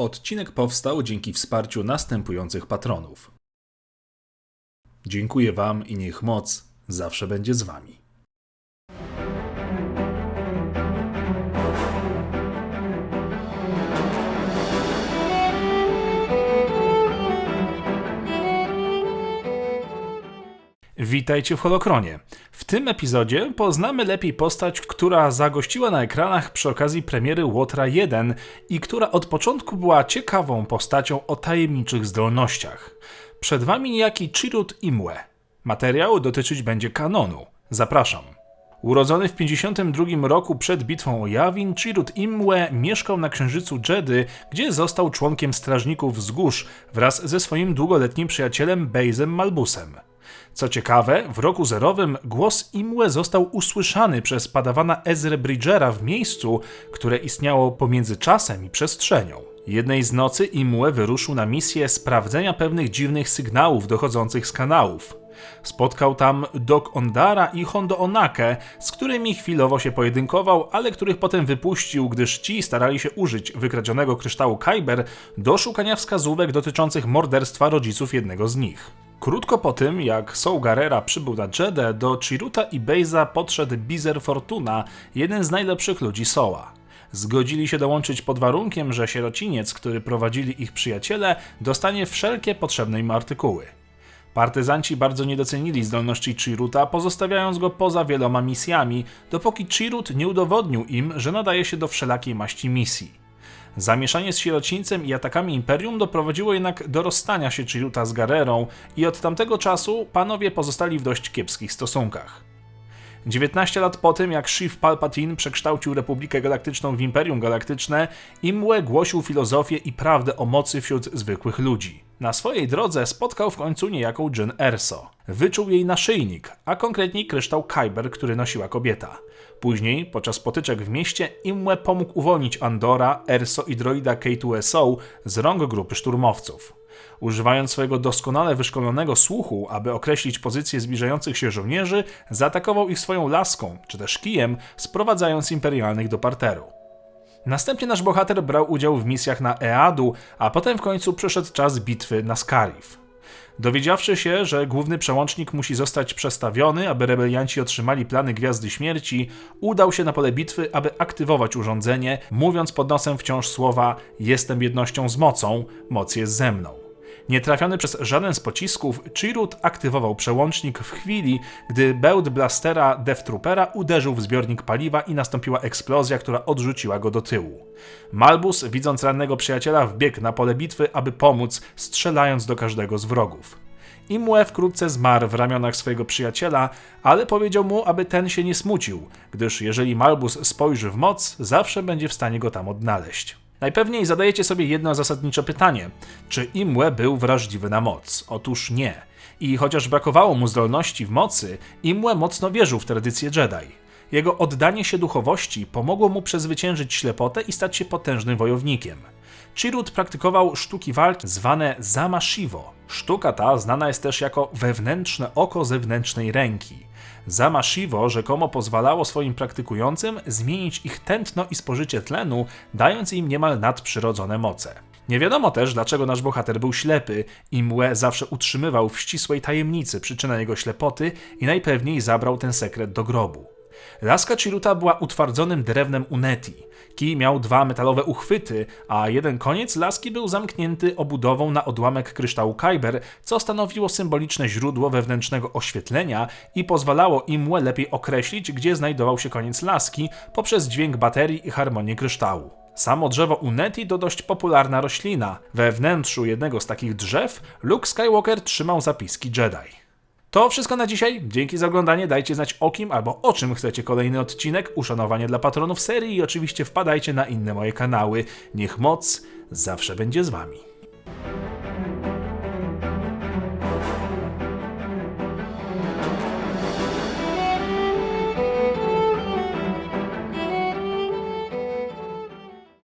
Odcinek powstał dzięki wsparciu następujących patronów. Dziękuję Wam i niech moc zawsze będzie z Wami. Witajcie w Holokronie. W tym epizodzie poznamy lepiej postać, która zagościła na ekranach przy okazji premiery Łotra 1 i która od początku była ciekawą postacią o tajemniczych zdolnościach. Przed wami niejaki Chirut Imwe. Materiał dotyczyć będzie kanonu. Zapraszam. Urodzony w 52 roku przed bitwą o Yavin, Chirut Imwe mieszkał na księżycu Jedy, gdzie został członkiem strażników wzgórz wraz ze swoim długoletnim przyjacielem Bejzem Malbusem. Co ciekawe, w roku zerowym głos Imwe został usłyszany przez padawana Ezre Bridgera w miejscu, które istniało pomiędzy czasem i przestrzenią. Jednej z nocy Imwe wyruszył na misję sprawdzenia pewnych dziwnych sygnałów dochodzących z kanałów. Spotkał tam Dok Ondara i Hondo Onake, z którymi chwilowo się pojedynkował, ale których potem wypuścił, gdyż ci starali się użyć wykradzionego kryształu Kyber do szukania wskazówek dotyczących morderstwa rodziców jednego z nich. Krótko po tym, jak Saul Gerrera przybył na Jedę, do Chiruta i Bejza podszedł Bizer Fortuna, jeden z najlepszych ludzi Soła. Zgodzili się dołączyć pod warunkiem, że sierociniec, który prowadzili ich przyjaciele, dostanie wszelkie potrzebne im artykuły. Partyzanci bardzo nie docenili zdolności Chiruta, pozostawiając go poza wieloma misjami, dopóki Chirut nie udowodnił im, że nadaje się do wszelakiej maści misji. Zamieszanie z sierocińcem i atakami Imperium doprowadziło jednak do rozstania się Chiruta z Garerą i od tamtego czasu panowie pozostali w dość kiepskich stosunkach. 19 lat po tym, jak Sheev Palpatine przekształcił Republikę Galaktyczną w Imperium Galaktyczne, Imwe głosił filozofię i prawdę o mocy wśród zwykłych ludzi. Na swojej drodze spotkał w końcu niejaką Jyn Erso. Wyczuł jej naszyjnik, a konkretniej kryształ Kyber, który nosiła kobieta. Później, podczas potyczek w mieście, Imwe pomógł uwolnić Andora, Erso i droida K2SO z rąk grupy szturmowców. Używając swojego doskonale wyszkolonego słuchu, aby określić pozycję zbliżających się żołnierzy, zaatakował ich swoją laską, czy też kijem, sprowadzając imperialnych do parteru. Następnie nasz bohater brał udział w misjach na Eadu, a potem w końcu przyszedł czas bitwy na Scarif. Dowiedziawszy się, że główny przełącznik musi zostać przestawiony, aby rebelianci otrzymali plany Gwiazdy Śmierci, udał się na pole bitwy, aby aktywować urządzenie, mówiąc pod nosem wciąż słowa Jestem jednością z mocą, moc jest ze mną. Nietrafiony przez żaden z pocisków, Chirut aktywował przełącznik w chwili, gdy bełt blastera Death Troopera uderzył w zbiornik paliwa i nastąpiła eksplozja, która odrzuciła go do tyłu. Malbus, widząc rannego przyjaciela, wbiegł na pole bitwy, aby pomóc, strzelając do każdego z wrogów. Imue wkrótce zmarł w ramionach swojego przyjaciela, ale powiedział mu, aby ten się nie smucił, gdyż jeżeli Malbus spojrzy w moc, zawsze będzie w stanie go tam odnaleźć. Najpewniej zadajecie sobie jedno zasadnicze pytanie: czy Imwe był wrażliwy na moc? Otóż nie. I chociaż brakowało mu zdolności w mocy, Imwe mocno wierzył w tradycję Jedi. Jego oddanie się duchowości pomogło mu przezwyciężyć ślepotę i stać się potężnym wojownikiem. Chirut praktykował sztuki walki zwane Zamashivo. Sztuka ta znana jest też jako wewnętrzne oko zewnętrznej ręki. Zamashivo rzekomo pozwalało swoim praktykującym zmienić ich tętno i spożycie tlenu, dając im niemal nadprzyrodzone moce. Nie wiadomo też, dlaczego nasz bohater był ślepy. Imue zawsze utrzymywał w ścisłej tajemnicy przyczynę jego ślepoty i najpewniej zabrał ten sekret do grobu. Laska Chiruta była utwardzonym drewnem Uneti. Kij miał dwa metalowe uchwyty, a jeden koniec laski był zamknięty obudową na odłamek kryształu Kyber, co stanowiło symboliczne źródło wewnętrznego oświetlenia i pozwalało im lepiej określić, gdzie znajdował się koniec laski poprzez dźwięk baterii i harmonię kryształu. Samo drzewo Uneti to dość popularna roślina. We wnętrzu jednego z takich drzew Luke Skywalker trzymał zapiski Jedi. To wszystko na dzisiaj. Dzięki za oglądanie. Dajcie znać o kim albo o czym chcecie kolejny odcinek. Uszanowanie dla patronów serii i oczywiście wpadajcie na inne moje kanały. Niech moc zawsze będzie z wami.